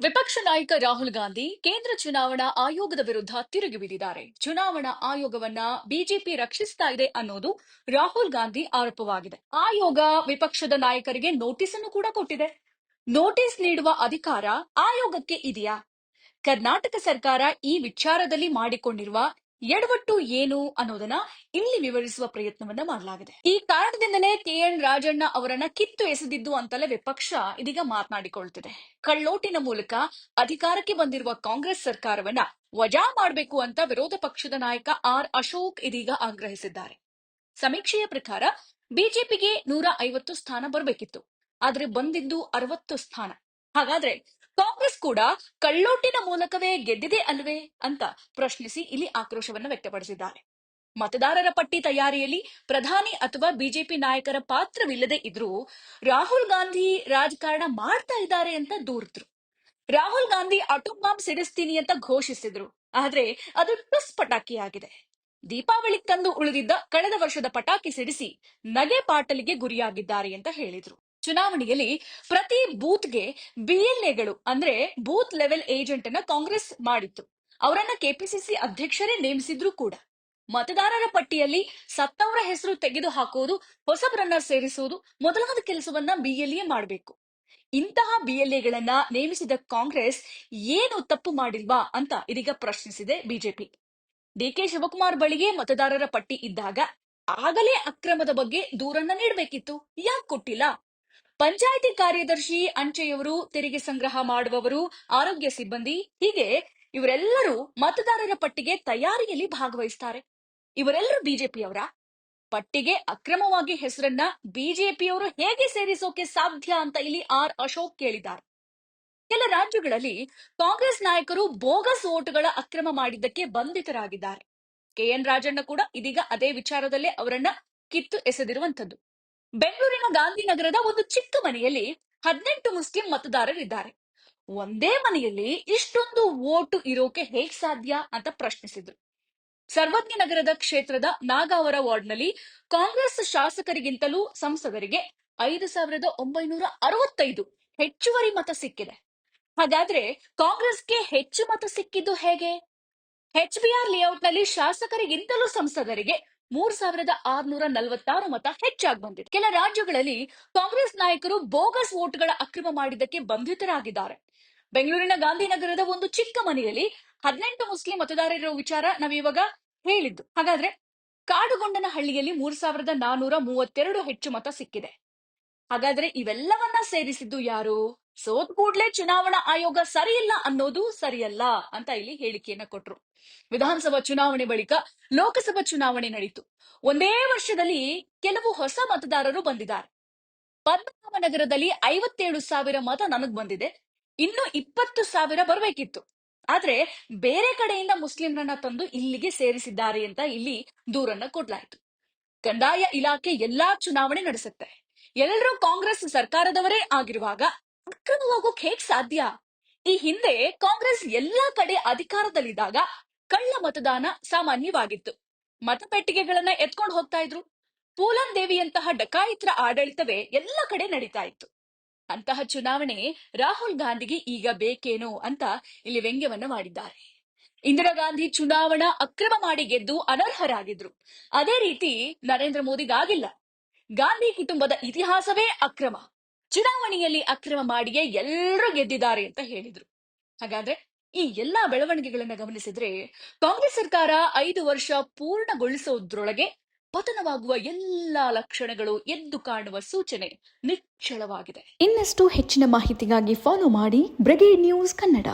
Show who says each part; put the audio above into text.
Speaker 1: ವಿಪಕ್ಷ ನಾಯಕ ರಾಹುಲ್ ಗಾಂಧಿ ಕೇಂದ್ರ ಚುನಾವಣಾ ಆಯೋಗದ ವಿರುದ್ಧ ತಿರುಗಿ ಬಿದ್ದಿದ್ದಾರೆ ಚುನಾವಣಾ ಆಯೋಗವನ್ನ ಬಿಜೆಪಿ ರಕ್ಷಿಸ್ತಾ ಇದೆ ಅನ್ನೋದು ರಾಹುಲ್ ಗಾಂಧಿ ಆರೋಪವಾಗಿದೆ. ಆಯೋಗ ವಿಪಕ್ಷದ ನಾಯಕರಿಗೆ ನೋಟಿಸ್ ಅನ್ನು ಕೂಡ ಕೊಟ್ಟಿದೆ. ನೋಟಿಸ್ ನೀಡುವ ಅಧಿಕಾರ ಆಯೋಗಕ್ಕೆ ಇದೆಯಾ? ಕರ್ನಾಟಕ ಸರ್ಕಾರ ಈ ವಿಚಾರದಲ್ಲಿ ಮಾಡಿಕೊಂಡಿರುವ ಎಡವಟ್ಟು ಏನು ಅನ್ನೋದನ್ನ ಇಲ್ಲಿ ವಿವರಿಸುವ ಪ್ರಯತ್ನವನ್ನ ಮಾಡಲಾಗಿದೆ. ಈ ಕಾರಣದಿಂದಲೇ ಕೆಎನ್ ರಾಜಣ್ಣ ಅವರನ್ನ ಕಿತ್ತು ಎಸೆದಿದ್ದು ಅಂತಲೇ ವಿಪಕ್ಷ ಇದೀಗ ಮಾತನಾಡಿಕೊಳ್ತಿದೆ. ಕಳ್ಳೋಟಿನ ಮೂಲಕ ಅಧಿಕಾರಕ್ಕೆ ಬಂದಿರುವ ಕಾಂಗ್ರೆಸ್ ಸರ್ಕಾರವನ್ನ ವಜಾ ಮಾಡಬೇಕು ಅಂತ ವಿರೋಧ ಪಕ್ಷದ ನಾಯಕ ಆರ್ ಅಶೋಕ್ ಇದೀಗ ಆಗ್ರಹಿಸಿದ್ದಾರೆ. ಸಮೀಕ್ಷೆಯ ಪ್ರಕಾರ ಬಿಜೆಪಿಗೆ ನೂರ ಐವತ್ತು ಸ್ಥಾನ ಬರಬೇಕಿತ್ತು. ಆದ್ರೆ ಬಂದಿದ್ದು ಅರವತ್ತು ಸ್ಥಾನ. ಹಾಗಾದ್ರೆ ಕಾಂಗ್ರೆಸ್ ಕೂಡ ಕಳ್ಳೋಟಿನ ಮೂಲಕವೇ ಗೆದ್ದಿದೆ ಅಲ್ವೇ ಅಂತ ಪ್ರಶ್ನಿಸಿ ಇಲ್ಲಿ ಆಕ್ರೋಶವನ್ನು ವ್ಯಕ್ತಪಡಿಸಿದ್ದಾರೆ. ಮತದಾರರ ಪಟ್ಟಿ ತಯಾರಿಯಲ್ಲಿ ಪ್ರಧಾನಿ ಅಥವಾ ಬಿಜೆಪಿ ನಾಯಕರ ಪಾತ್ರವಿಲ್ಲದೆ ಇದ್ರೂ ರಾಹುಲ್ ಗಾಂಧಿ ರಾಜಕಾರಣ ಮಾಡ್ತಾ ಇದ್ದಾರೆ ಅಂತ ದೂರಿದ್ರು. ರಾಹುಲ್ ಗಾಂಧಿ ಅಟೋಮ್ ಬಾಂಬ್ ಸಿಡಿಸ್ತೀನಿ ಅಂತ ಘೋಷಿಸಿದ್ರು. ಆದ್ರೆ ಅದು ಟುಸ್ ಪಟಾಕಿಯಾಗಿದೆ ದೀಪಾವಳಿ ತಂದು ಉಳಿದಿದ್ದ ಕಳೆದ ವರ್ಷದ ಪಟಾಕಿ ಸಿಡಿಸಿ ನಗೆ ಪಾಟಲಿಗೆ ಗುರಿಯಾಗಿದ್ದಾರೆ ಅಂತ ಹೇಳಿದ್ರು. ಚುನಾವಣೆಯಲ್ಲಿ ಪ್ರತಿ ಬೂತ್ಗೆ ಬಿಎಲ್ಎಗಳು ಅಂದ್ರೆ ಬೂತ್ ಲೆವೆಲ್ ಏಜೆಂಟ್ ಅನ್ನ ಕಾಂಗ್ರೆಸ್ ಮಾಡಿತ್ತು. ಅವರನ್ನ ಕೆಪಿಸಿಸಿ ಅಧ್ಯಕ್ಷರೇ ನೇಮಿಸಿದ್ರು ಕೂಡ. ಮತದಾರರ ಪಟ್ಟಿಯಲ್ಲಿ ಸತ್ತವರ ಹೆಸರು ತೆಗೆದು ಹಾಕುವುದು, ಹೊಸಬರನ್ನ ಸೇರಿಸುವುದು, ಮೊದಲಾದ ಕೆಲಸವನ್ನ ಬಿಎಲ್ಎ ಮಾಡಬೇಕು. ಇಂತಹ ಬಿಎಲ್ಎಗಳನ್ನ ನೇಮಿಸಿದ ಕಾಂಗ್ರೆಸ್ ಏನು ತಪ್ಪು ಮಾಡಿಲ್ವಾ ಅಂತ ಇದೀಗ ಪ್ರಶ್ನಿಸಿದೆ ಬಿಜೆಪಿ ಡಿಕೆ ಶಿವಕುಮಾರ್ ಬಳಿಗೆ ಮತದಾರರ ಪಟ್ಟಿ ಇದ್ದಾಗ ಆಗಲೇ ಅಕ್ರಮದ ಬಗ್ಗೆ ದೂರನ್ನ ನೀಡಬೇಕಿತ್ತು. ಯಾಕೆ ಕೊಟ್ಟಿಲ್ಲ? ಪಂಚಾಯಿತಿ ಕಾರ್ಯದರ್ಶಿ ಅಂಚೆಯವರು ತೆರಿಗೆ ಸಂಗ್ರಹ ಮಾಡುವವರು, ಆರೋಗ್ಯ ಸಿಬ್ಬಂದಿ, ಹೀಗೆ ಇವರೆಲ್ಲರೂ ಮತದಾರರ ಪಟ್ಟಿಗೆ ತಯಾರಿಯಲ್ಲಿ ಭಾಗವಹಿಸ್ತಾರೆ. ಇವರೆಲ್ಲರೂ ಬಿಜೆಪಿಯವರ. ಪಟ್ಟಿಗೆ ಅಕ್ರಮವಾಗಿ ಹೆಸರನ್ನ ಬಿಜೆಪಿಯವರು ಹೇಗೆ ಸೇರಿಸೋಕೆ ಸಾಧ್ಯ ಅಂತ ಇಲ್ಲಿ ಆರ್ ಅಶೋಕ್ ಕೇಳಿದ್ದಾರೆ. ಕೆಲ ರಾಜ್ಯಗಳಲ್ಲಿ ಕಾಂಗ್ರೆಸ್ ನಾಯಕರು ಬೋಗಸ್ ಓಟುಗಳ ಅಕ್ರಮ ಮಾಡಿದ್ದಕ್ಕೆ ಬಂಧಿತರಾಗಿದ್ದಾರೆ. ಕೆಎನ್ ರಾಜಣ್ಣ ಕೂಡ ಇದೀಗ ಅದೇ ವಿಚಾರದಲ್ಲೇ ಅವರನ್ನ ಕಿತ್ತು ಎಸೆದಿರುವಂತದ್ದು ಬೆಂಗಳೂರಿನ ಗಾಂಧಿನಗರದ ಒಂದು ಚಿಕ್ಕ ಮನೆಯಲ್ಲಿ ಹದಿನೆಂಟು ಮುಸ್ಲಿಂ ಮತದಾರರಿದ್ದಾರೆ. ಒಂದೇ ಮನೆಯಲ್ಲಿ ಇಷ್ಟೊಂದು ಓಟು ಇರೋಕೆ ಹೇಗ್ ಸಾಧ್ಯ ಅಂತ ಪ್ರಶ್ನಿಸಿದ್ರು. ಸರ್ವಜ್ಞ ನಗರದ ಕ್ಷೇತ್ರದ ನಾಗಾವರ ವಾರ್ಡ್ನಲ್ಲಿ ಕಾಂಗ್ರೆಸ್ ಶಾಸಕರಿಗಿಂತಲೂ ಸಂಸದರಿಗೆ ಐದು ಸಾವಿರದ ಒಂಬೈನೂರ ಅರವತ್ತೈದು ಹೆಚ್ಚುವರಿ ಮತ ಸಿಕ್ಕಿದೆ. ಹಾಗಾದ್ರೆ ಕಾಂಗ್ರೆಸ್ಗೆ ಹೆಚ್ಚು ಮತ ಸಿಕ್ಕಿದ್ದು ಹೇಗೆ? ಎಚ್ಬಿಆರ್ ಲೇಔಟ್ನಲ್ಲಿ ಶಾಸಕರಿಗಿಂತಲೂ ಸಂಸದರಿಗೆ ಮೂರ್ ಸಾವಿರದ ಆರ್ನೂರ ನಲವತ್ತಾರು ಮತ ಹೆಚ್ಚಾಗಿ ಬಂದಿದೆ. ಕೆಲ ರಾಜ್ಯಗಳಲ್ಲಿ ಕಾಂಗ್ರೆಸ್ ನಾಯಕರು ಬೋಗಸ್ ವೋಟ್ಗಳ ಅಕ್ರಮ ಮಾಡಿದ್ದಕ್ಕೆ ಬಂಧಿತರಾಗಿದ್ದಾರೆ. ಬೆಂಗಳೂರಿನ ಗಾಂಧಿನಗರದ ಒಂದು ಚಿಕ್ಕ ಮನೆಯಲ್ಲಿ ಹದಿನೆಂಟು ಮುಸ್ಲಿಂ ಮತದಾರರ ವಿಚಾರ ನಾವಿವಾಗ ಹೇಳಿದ್ದು. ಹಾಗಾದ್ರೆ ಕಾಡುಗೊಂಡನ ಹಳ್ಳಿಯಲ್ಲಿ ಮೂರ್ ಸಾವಿರದ ನಾನೂರ ಮೂವತ್ತೆರಡು ಹೆಚ್ಚು ಮತ ಸಿಕ್ಕಿದೆ. ಹಾಗಾದ್ರೆ ಇವೆಲ್ಲವನ್ನ ಸೇರಿಸಿದ್ದು ಯಾರು? ಸೋತ್ ಕೂಡ್ಲೆ ಚುನಾವಣಾ ಆಯೋಗ ಸರಿಯಿಲ್ಲ ಅನ್ನೋದು ಸರಿಯಲ್ಲ ಅಂತ ಇಲ್ಲಿ ಹೇಳಿಕೆಯನ್ನ ಕೊಟ್ರು. ವಿಧಾನಸಭಾ ಚುನಾವಣೆ ಬಳಿಕ ಲೋಕಸಭಾ ಚುನಾವಣೆ ನಡೀತು. ಒಂದೇ ವರ್ಷದಲ್ಲಿ ಕೆಲವು ಹೊಸ ಮತದಾರರು ಬಂದಿದ್ದಾರೆ. ಪದ್ಮನಾಭ ನಗರದಲ್ಲಿ ಐವತ್ತೇಳು ಸಾವಿರ ಮತ ನನಗ್ ಬಂದಿದೆ. ಇನ್ನು ಇಪ್ಪತ್ತು ಸಾವಿರ ಬರಬೇಕಿತ್ತು. ಆದ್ರೆ ಬೇರೆ ಕಡೆಯಿಂದ ಮುಸ್ಲಿಂರನ್ನ ತಂದು ಇಲ್ಲಿಗೆ ಸೇರಿಸಿದ್ದಾರೆ ಅಂತ ಇಲ್ಲಿ ದೂರನ್ನ ಕೊಡ್ಲಾಯ್ತು. ಕಂದಾಯ ಇಲಾಖೆ ಎಲ್ಲಾ ಚುನಾವಣೆ ನಡೆಸುತ್ತೆ. ಎಲ್ಲರೂ ಕಾಂಗ್ರೆಸ್ ಸರ್ಕಾರದವರೇ ಆಗಿರುವಾಗ ಅಕ್ರಮವಾಗೋಕ್ ಹೇಗ್ ಸಾಧ್ಯ? ಈ ಹಿಂದೆ ಕಾಂಗ್ರೆಸ್ ಎಲ್ಲಾ ಕಡೆ ಅಧಿಕಾರದಲ್ಲಿದ್ದಾಗ ಕಳ್ಳ ಮತದಾನ ಸಾಮಾನ್ಯವಾಗಿತ್ತು. ಮತಪೆಟ್ಟಿಗೆಗಳನ್ನ ಎತ್ಕೊಂಡು ಹೋಗ್ತಾ ಇದ್ರು. ಪೂಲನ್ ದೇವಿಯಂತಹ ಡಕಾಯಿತ್ರ ಆಡಳಿತವೇ ಎಲ್ಲ ಕಡೆ ನಡೀತಾ ಇತ್ತು. ಅಂತಹ ಚುನಾವಣೆ ರಾಹುಲ್ ಗಾಂಧಿಗೆ ಈಗ ಬೇಕೇನೋ ಅಂತ ಇಲ್ಲಿ ವ್ಯಂಗ್ಯವನ್ನ ಮಾಡಿದ್ದಾರೆ. ಇಂದಿರಾ ಗಾಂಧಿ ಚುನಾವಣಾ ಅಕ್ರಮ ಮಾಡಿ ಗೆದ್ದು ಅನರ್ಹರಾಗಿದ್ರು. ಅದೇ ರೀತಿ ನರೇಂದ್ರ ಮೋದಿಗಾಗಿಲ್ಲ. ಗಾಂಧಿ ಕುಟುಂಬದ ಇತಿಹಾಸವೇ ಅಕ್ರಮ. ಚುನಾವಣೆಯಲ್ಲಿ ಅಕ್ರಮ ಮಾಡಿಯೇ ಎಲ್ಲರೂ ಗೆದ್ದಿದ್ದಾರೆ ಅಂತ ಹೇಳಿದ್ರು. ಹಾಗಾದ್ರೆ ಈ ಎಲ್ಲಾ ಬೆಳವಣಿಗೆಗಳನ್ನ ಗಮನಿಸಿದ್ರೆ ಕಾಂಗ್ರೆಸ್ ಸರ್ಕಾರ ಐದು ವರ್ಷ ಪೂರ್ಣಗೊಳಿಸೋದ್ರೊಳಗೆ ಪತನವಾಗುವ ಎಲ್ಲಾ ಲಕ್ಷಣಗಳು ಎದ್ದು ಕಾಣುವ ಸೂಚನೆ ನಿಚ್ಚಳವಾಗಿದೆ.
Speaker 2: ಇನ್ನಷ್ಟು ಹೆಚ್ಚಿನ ಮಾಹಿತಿಗಾಗಿ ಫಾಲೋ ಮಾಡಿ ಬ್ರಿಗೇಡ್ ನ್ಯೂಸ್ ಕನ್ನಡ.